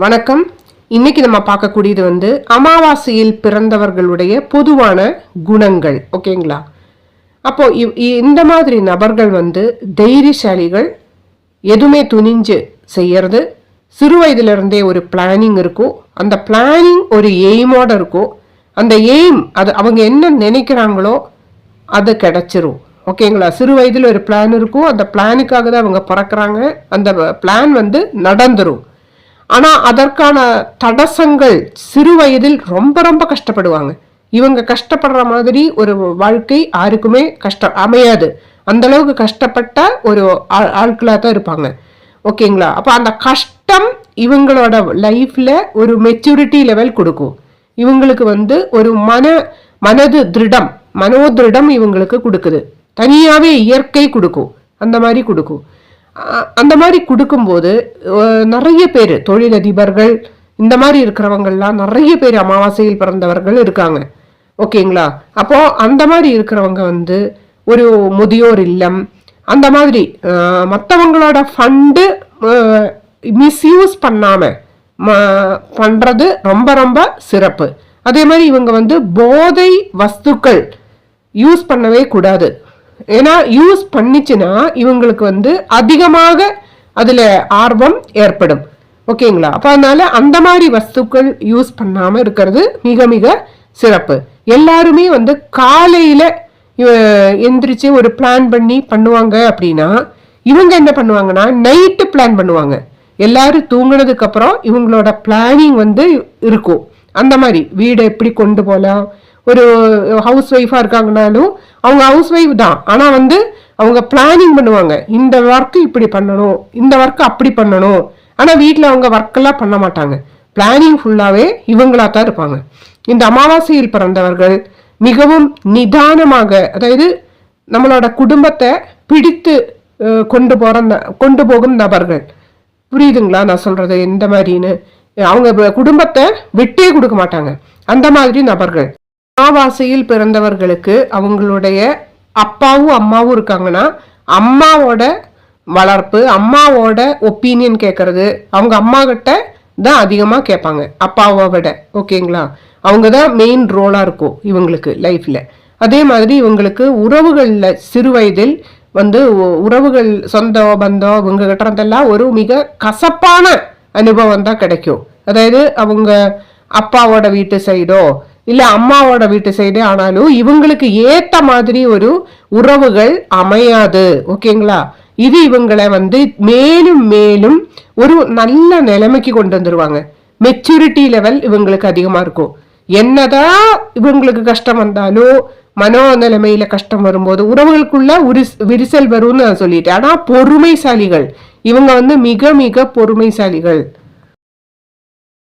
வணக்கம். இன்னைக்கு நம்ம பார்க்கக்கூடியது வந்து அமாவாசையில் பிறந்தவர்களுடைய பொதுவான குணங்கள். ஓகேங்களா? அப்போ இவ்- இ- இந்த மாதிரி நபர்கள் வந்து தைரியசாலிகள் எதுவுமே துணிஞ்சு செய்யறது சிறு வயதிலிருந்தே ஒரு பிளானிங் இருக்கும். அந்த பிளானிங் ஒரு எய்மோட இருக்கும். அந்த எய்ம் அது அவங்க என்ன நினைக்கிறாங்களோ அது கிடைச்சிரும். ஓகேங்களா? சிறு வயதில் ஒரு பிளான் இருக்கும். அந்த பிளானுக்காக தான் அவங்க பிறக்கறாங்க. அந்த பிளான் வந்து நடந்துரும். ஆனால் அதற்கான தடசங்கள் சிறு வயதில் ரொம்ப ரொம்ப கஷ்டப்படுவாங்க. இவங்க கஷ்டப்படுற மாதிரி ஒரு வாழ்க்கை யாருக்குமே கஷ்டம் அமையாது. அந்த அளவுக்கு கஷ்டப்பட்ட ஒரு ஆட்களாக தான் இருப்பாங்க. ஓகேங்களா? அப்போ அந்த கஷ்டம் இவங்களோட லைஃப்பில் ஒரு மெச்சூரிட்டி லெவல் கொடுக்கும். இவங்களுக்கு வந்து ஒரு மன மனது திருடம் மனோதிருடம் இவங்களுக்கு கொடுக்குது. தனியாகவே இயற்கை கொடுக்கும். அந்த மாதிரி கொடுக்கும். அந்த மாதிரி கொடுக்கும்போது நிறைய பேர் தொழிலதிபர்கள் இந்த மாதிரி இருக்கிறவங்கள்லாம் நிறைய பேர் அமாவாசையில் பிறந்தவர்கள் இருக்காங்க. ஓகேங்களா? அப்போ அந்த மாதிரி இருக்கிறவங்க வந்து ஒரு முதியோர் இல்லம் அந்த மாதிரி மற்றவங்களோட ஃபண்டு மிஸ்யூஸ் பண்ணாமல் ம- பண்ணுறது ரொம்ப ரொம்ப சிறப்பு. அதே மாதிரி இவங்க வந்து போதை வஸ்துக்கள் யூஸ் பண்ணவே கூடாது. ஏன்னா யூஸ் பண்ணிச்சுன்னா இவங்களுக்கு வந்து அதிகமாக அதில் ஆர்வம் ஏற்படும். ஓகேங்களா? அப்போ அதனால் அந்த மாதிரி வஸ்துக்கள் யூஸ் பண்ணாமல் இருக்கிறது மிக மிக சிறப்பு. எல்லாருமே வந்து காலையில் எந்திரிச்சு ஒரு பிளான் பண்ணி பண்ணுவாங்க அப்படின்னா இவங்க என்ன பண்ணுவாங்கன்னா நைட்டு பிளான் பண்ணுவாங்க. எல்லாரும் தூங்கினதுக்கப்புறம் இவங்களோட பிளானிங் வந்து இருக்கும். அந்த மாதிரி வீடை எப்படி கொண்டு போகலாம் ஒரு ஹவுஸ் ஒய்ஃபாக இருக்காங்கனாலும் அவங்க ஹவுஸ் ஒய்ஃப் தான். ஆனால் வந்து அவங்க பிளானிங் பண்ணுவாங்க. இந்த ஒர்க்கு இப்படி பண்ணணும் இந்த ஒர்க்கு அப்படி பண்ணணும். ஆனால் வீட்டில் அவங்க ஒர்க்கெல்லாம் பண்ண மாட்டாங்க. பிளானிங் ஃபுல்லாகவே இவங்களாக தான் இருப்பாங்க. இந்த அமாவாசையில் பிறந்தவர்கள் மிகவும் நிதானமாக அதாவது நம்மளோட குடும்பத்தை பிடித்து கொண்டு போகிற ந- கொண்டு போகும் நபர்கள். புரியுதுங்களா? நான் சொல்கிறது எந்த மாதிரின்னு. அவங்க குடும்பத்தை விட்டே கொடுக்க மாட்டாங்க. அந்த மாதிரி நபர்கள். அமாவாசையில் பிறந்தவர்களுக்கு அவங்களுடைய அப்பாவும் அம்மாவும் இருக்காங்கன்னா அம்மாவோட வளர்ப்பு அம்மாவோட ஒப்பீனியன் கேட்கறது அவங்க அம்மா கிட்ட தான் அதிகமாக கேட்பாங்க அப்பாவை விட ஓகேங்களா? அவங்க தான் மெயின் ரோலாக இருக்கும் இவங்களுக்கு லைஃப்பில் அதே மாதிரி இவங்களுக்கு உறவுகளில் சிறு வயதில் வந்து உறவுகள் சொந்த பந்தம் இவங்க கிட்ட இருந்தெல்லாம் ஒரு மிக கசப்பான அனுபவம் தான் கிடைக்கும். அதாவது அவங்க அப்பாவோட வீட்டு சைடோ இல்லை அம்மாவோட வீட்டு சைடே ஆனாலும் இவங்களுக்கு ஏற்ற மாதிரி ஒரு உறவுகள் அமையாது. ஓகேங்களா? இது இவங்களை வந்து மேலும் மேலும் ஒரு நல்ல நிலைமைக்கு கொண்டு வந்துருவாங்க. மெச்சூரிட்டி லெவல் இவங்களுக்கு அதிகமாக இருக்கும். என்னதான் இவங்களுக்கு கஷ்டம் வந்தாலும் மனோ நிலைமையில கஷ்டம் வரும்போது உறவுகளுக்குள்ள உரிஸ் விரிசல் வரும்னு நான் சொல்லிட்டேன். ஆனால் பொறுமைசாலிகள். இவங்க வந்து மிக மிக பொறுமைசாலிகள்.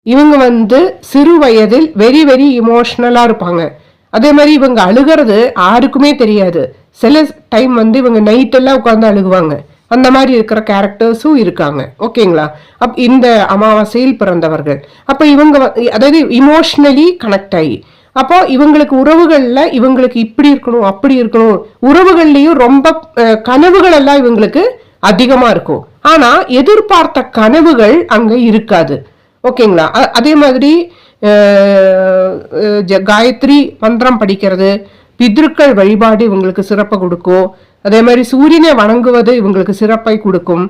இவங்க வந்து சிறு வயதில் வெரி வெரி இமோஷ்னலாக இருப்பாங்க. அதே மாதிரி இவங்க அழுகிறது யாருக்குமே தெரியாது. சில டைம் வந்து இவங்க நைட்டெல்லாம் உட்காந்து அழுகுவாங்க. அந்த மாதிரி இருக்கிற கேரக்டர்ஸும் இருக்காங்க. ஓகேங்களா அப் இந்த அமாவாசையில் பிறந்தவர்கள். அப்போ இவங்க வ- அதாவது இமோஷ்னலி கனெக்ட் ஆகி. அப்போ இவங்களுக்கு உறவுகளில் இவங்களுக்கு இப்படி இருக்கணும் அப்படி இருக்கணும். உறவுகள்லேயும் ரொம்ப கனவுகள் எல்லாம் இவங்களுக்கு அதிகமாக இருக்கும். ஆனால் எதிர்பார்த்த கனவுகள் அங்கே இருக்காது. ஓகேங்களா? அதே மாதிரி ஜ- காயத்ரி மந்திரம் படிக்கிறது பித்ருக்கள் வழிபாடு இவங்களுக்கு சிறப்பை கொடுக்கும். அதே மாதிரி சூரியனை வணங்குவது இவங்களுக்கு சிறப்பை கொடுக்கும்.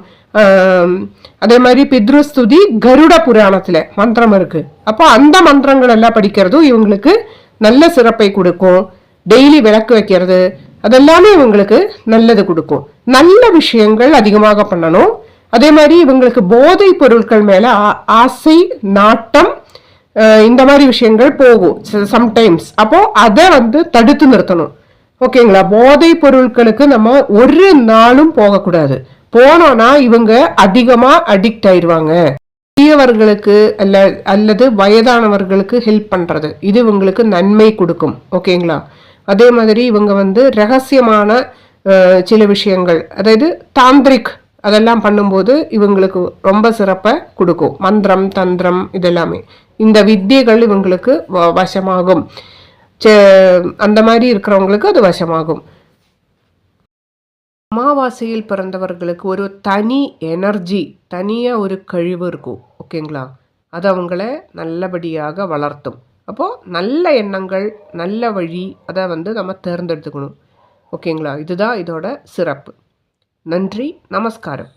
அதே மாதிரி பித்ருஸ்துதி கருட புராணத்தில் மந்திரம் இருக்குது அப்போ அந்த மந்திரங்கள் எல்லாம் படிக்கிறதும் இவங்களுக்கு நல்ல சிறப்பை கொடுக்கும். டெய்லி விளக்கு வைக்கிறது அதெல்லாமே இவங்களுக்கு நல்லது கொடுக்கும். நல்ல விஷயங்கள் அதிகமாக பண்ணணும். அதே மாதிரி இவங்களுக்கு போதை பொருட்கள் மேல ஆ- ஆசை நாட்டம் இந்த மாதிரி விஷயங்கள் போகும் சம்டைம்ஸ் அப்போ அதை வந்து தடுத்து நிறுத்தணும். ஓகேங்களா? போதை பொருட்களுக்கு நம்ம ஒரு நாளும் போகக்கூடாது. போனோம்னா இவங்க அதிகமாக அடிக்ட் ஆயிடுவாங்க. பெரியவர்களுக்கு அல்ல அல்லது வயதானவர்களுக்கு ஹெல்ப் பண்ணுறது இது இவங்களுக்கு நன்மை கொடுக்கும். ஓகேங்களா? அதே மாதிரி இவங்க வந்து ரகசியமான சில விஷயங்கள். அதாவது தாந்திரிக் அதெல்லாம் பண்ணும்போது இவங்களுக்கு ரொம்ப சிறப்பை கொடுக்கும். மந்திரம் தந்திரம் இதெல்லாமே. இந்த வித்தியைகள் இவங்களுக்கு வ- வசமாகும். சே- அந்த மாதிரி இருக்கிறவங்களுக்கு அது வசமாகும். அமாவாசையில் பிறந்தவர்களுக்கு ஒரு தனி எனர்ஜி தனியாக ஒரு கழிவு இருக்கும். ஓகேங்களா? அது அவங்கள நல்லபடியாக வளர்த்தும். அப்போது நல்ல எண்ணங்கள் நல்ல வழி அதை வந்து நம்ம தேர்ந்தெடுத்துக்கணும். ஓகேங்களா? இதுதான் இதோட சிறப்பு. நன்றி நமஸ்காரம்.